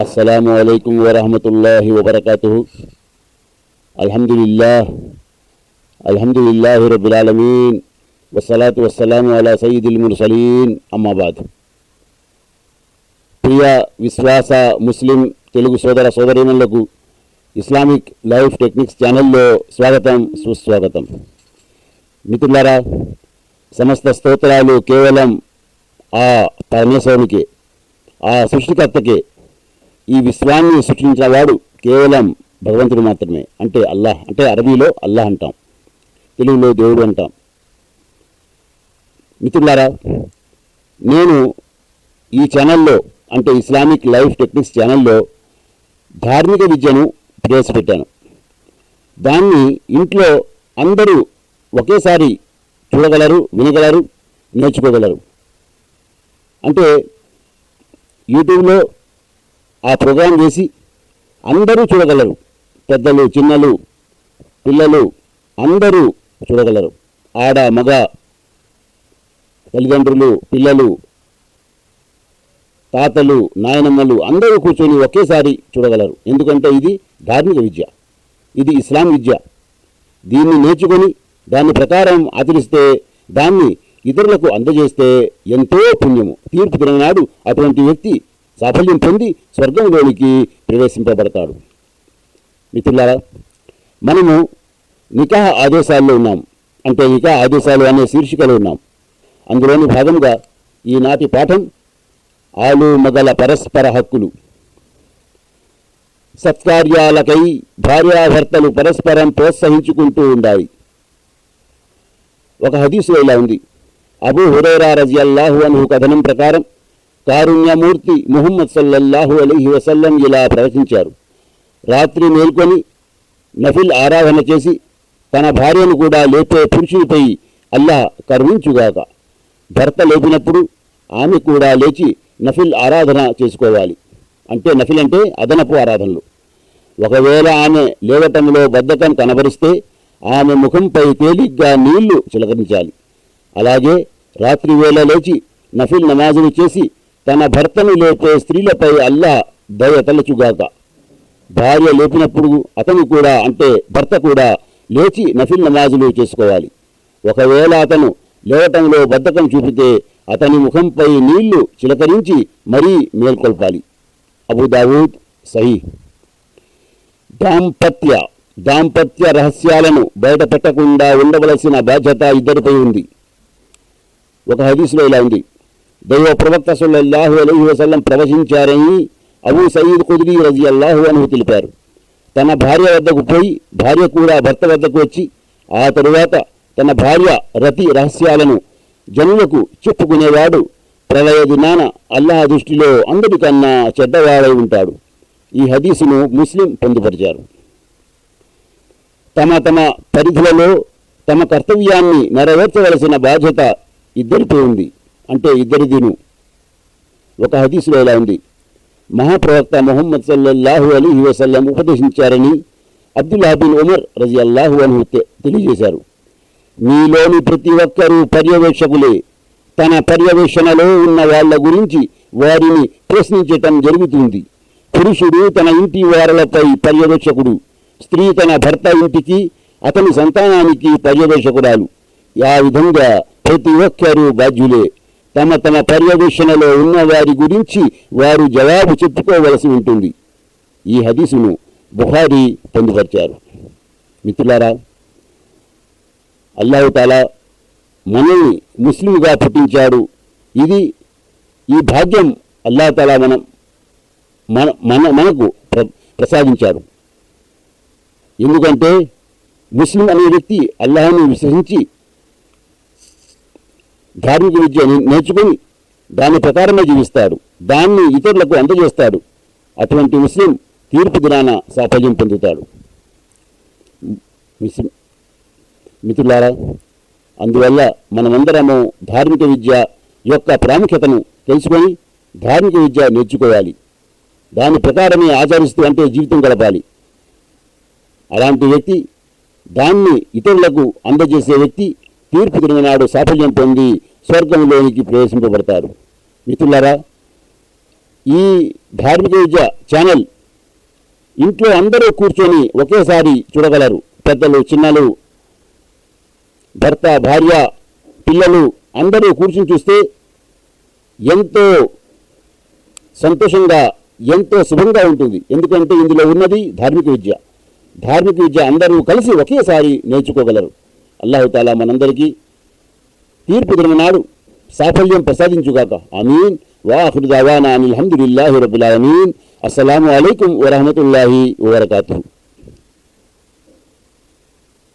السلام عليكم ورحمة الله وبركاته الحمد لله الحمد لله رب العالمين والصلاة والسلام على سيد المرسلين أما بعد ప్రియ విశ్వాస ముస్లిం తెలుగు సోదర సోదరీమణులకు Islamic life techniques ఛానల్లో స్వాగతం సుస్వాగతం మిత్రులారా సమస్త స్తోత్రాలు కేవలం ఆ పరమేశ్వరునికే ఆ సృష్టికర్తకే ఈ విశ్వాన్ని సృష్టించేవాడు కేవలం భగవంతుడు మాత్రమే. అంటే అల్లాహ్ అంటే అరబీలో అల్లాహ్ అంటాం. తెలుగులో దేవుడు అంటాం. మిత్రులారా నేను ఈ ఛానల్లో అంటే ఇస్లామిక్ లైఫ్ టెక్నిక్స్ ఛానల్లో ధార్మిక విద్యను ప్రవేశపెట్టాను. దాన్ని ఇంట్లో అందరూ ఒకేసారి చూడగలరు వినగలరు నేర్చుకోగలరు. అంటే యూట్యూబ్లో ఆ ప్రోగ్రాం చేసి అందరూ చూడగలరు. పెద్దలు చిన్నలు పిల్లలు అందరూ చూడగలరు. ఆడ మగ తల్లిదండ్రులు పిల్లలు తాతలు నాయనమ్మలు అందరూ కూర్చొని ఒకేసారి చూడగలరు. ఎందుకంటే ఇది ధార్మిక విద్య. ఇది ఇస్లాం విద్య. దీన్ని నేర్చుకొని దాని ప్రకారం ఆచరిస్తే దాన్ని ఇతరులకు అందజేస్తే ఎంతో పుణ్యము. తీర్పు తిరగనాడు అటువంటి వ్యక్తి సాఫల్యం పొంది స్వర్గంలోనికి ప్రవేశింపబడతాడు. మిత్రులారా మనము నికాహ ఆదేశాల్లో ఉన్నాం. అంటే నికాహ ఆదేశాలు అనే శీర్షికలో ఉన్నాం. అందులోని భాగంగా ఈనాటి పాఠం ఆలు మగల పరస్పర హక్కులు. సత్కార్యాలకై భార్యాభర్తలు పరస్పరం ప్రోత్సహించుకుంటూ ఉండాలి. ఒక హదీసులో ఇలా ఉంది. అబూ హురేరా రజియల్లాహు అను కథనం ప్రకారం కారుణ్యమూర్తి ముహమ్మద్ సల్లల్లాహు అలీహి వసల్లం ఇలా ప్రవచించారు. రాత్రి మేల్కొని నఫిల్ ఆరాధన చేసి తన భార్యను కూడా లేపే పురుషునిపై అల్లాహ్ కరుణించుగాక. భర్త లేపినప్పుడు ఆమె కూడా లేచి నఫిల్ ఆరాధన చేసుకోవాలి. అంటే నఫిల్ అంటే అదనపు ఆరాధనలు. ఒకవేళ ఆమె లేవటంలో బద్ధకం కనబరిస్తే ఆమె ముఖంపై తేలిగ్గా నీళ్ళు చిలకరించాలి. అలాగే రాత్రి వేళ లేచి నఫిల్ నమాజులు చేసి తన భర్తను లేపే స్త్రీలపై అల్లా దయ తలచుగాక. భార్య లేపినప్పుడు అతను కూడా అంటే భర్త కూడా లేచి నఫిల్ నమాజులు చేసుకోవాలి. ఒకవేళ అతను లేవటంలో బద్ధకం చూపితే అతని ముఖంపై నీళ్ళు చిలకరించి మరీ మేల్కొల్పాలి. అబుదావూద్ సహీ. దాంపత్య దాంపత్య రహస్యాలను బయటపెట్టకుండా ఉండవలసిన బాధ్యత ఇద్దరిపై ఉంది. ఒక హదీసులో ఇలా ఉంది. దైవ ప్రవక్త సల్లల్లాహు అలైహి వసల్లం ప్రవశించారని అబూ సయీద్ కుదిరి రజి అల్లాహు అని తెలిపారు. తన భార్య వద్దకు పోయి భార్య కూడా భర్త వద్దకు వచ్చి ఆ తరువాత తన భార్య రతి రహస్యాలను జనులకు చెప్పుకునేవాడు ప్రళయ దినాన అల్లాహ్ దృష్టిలో అందరికన్నా చెడ్డవాడై ఉంటాడు. ఈ హదీసును ముస్లిం పొందుపరిచారు. తమ తమ పరిధులలో తమ కర్తవ్యాన్ని నెరవేర్చవలసిన బాధ్యత ఇద్దరిపై ఉంది. అంటే ఇద్దరిదిను ఒక హదీసులో ఇలా ఉంది. మహాప్రవక్త మొహమ్మద్ సల్లల్లాహు అలీ వసల్లం ఉపదేశించారని అబ్దుల్లా బిన్ ఉమర్ రజి అల్లాహు అని తెలియజేశారు. మీలోని ప్రతి ఒక్కరూ పర్యవేక్షకులే. తన పర్యవేక్షణలో ఉన్న వాళ్ళ గురించి వారిని ప్రశ్నించటం జరుగుతుంది. పురుషుడు తన ఇంటి వారలపై పర్యవేక్షకుడు. స్త్రీ తన భర్త ఇంటికి అతని సంతానానికి పర్యవేక్షకురాలు. ఆ విధంగా ప్రతి ఒక్కరూ బాధ్యులే. తమ తమ పర్యవేక్షణలో ఉన్న వారి గురించి వారు జవాబు చెప్పుకోవలసి ఉంటుంది. ఈ హదీసును బుహారీ పొందుపరిచారు. మిత్రులారా అల్లాహుతాలా మనల్ని ముస్లింగా పుట్టించాడు. ఇది ఈ భాగ్యం అల్లాహతాలా మనం మన మన మనకు ప్ర ప్రసాదించారు. ఎందుకంటే ముస్లిం అనే వ్యక్తి అల్లాహ్ను విశ్వసించి ధార్మిక విద్య నేర్చుకుని దాని ప్రకారమే జీవిస్తాడు. దాన్ని ఇతరులకు అందజేస్తాడు. అటువంటి ముస్లిం తీర్పు దినాన సాఫల్యం పొందుతాడు. ముస్లిం మిత్రులారా అందువల్ల మనమందరము ధార్మిక విద్య యొక్క ప్రాముఖ్యతను తెలుసుకొని ధార్మిక విద్య నేర్చుకోవాలి. దాని ప్రకారమే ఆచరిస్తూ అంటే జీవితం గడపాలి. అలాంటి వ్యక్తి దాన్ని ఇతరులకు అందజేసే వ్యక్తి తీర్పు తిరిగినాడు సాఫల్యం పొంది స్వర్గంలోనికి ప్రవేశింపబడతారు. మిత్రులారా ఈ ధార్మిక విద్య ఛానల్ ఇంట్లో అందరూ కూర్చొని ఒకేసారి చూడగలరు. పెద్దలు చిన్నలు భర్త భార్య పిల్లలు అందరూ కూర్చుని చూస్తే ఎంతో సంతోషంగా ఎంతో శుభంగా ఉంటుంది. ఎందుకంటే ఇందులో ఉన్నది ధార్మిక విద్య. ధార్మిక విద్య అందరూ కలిసి ఒకేసారి నేర్చుకోగలరు. అల్లాహుతాలా మనందరికీ తీర్పు దినం నాడు సాఫల్యం ప్రసాదించుగాక అమీన్ వాహురు దావానా అనిల్ హమ్దులిల్లాహి రబుల్ ఆలమీన్ అస్సలాము అలైకుం వరహమతుల్లాహి వబరకాతుహు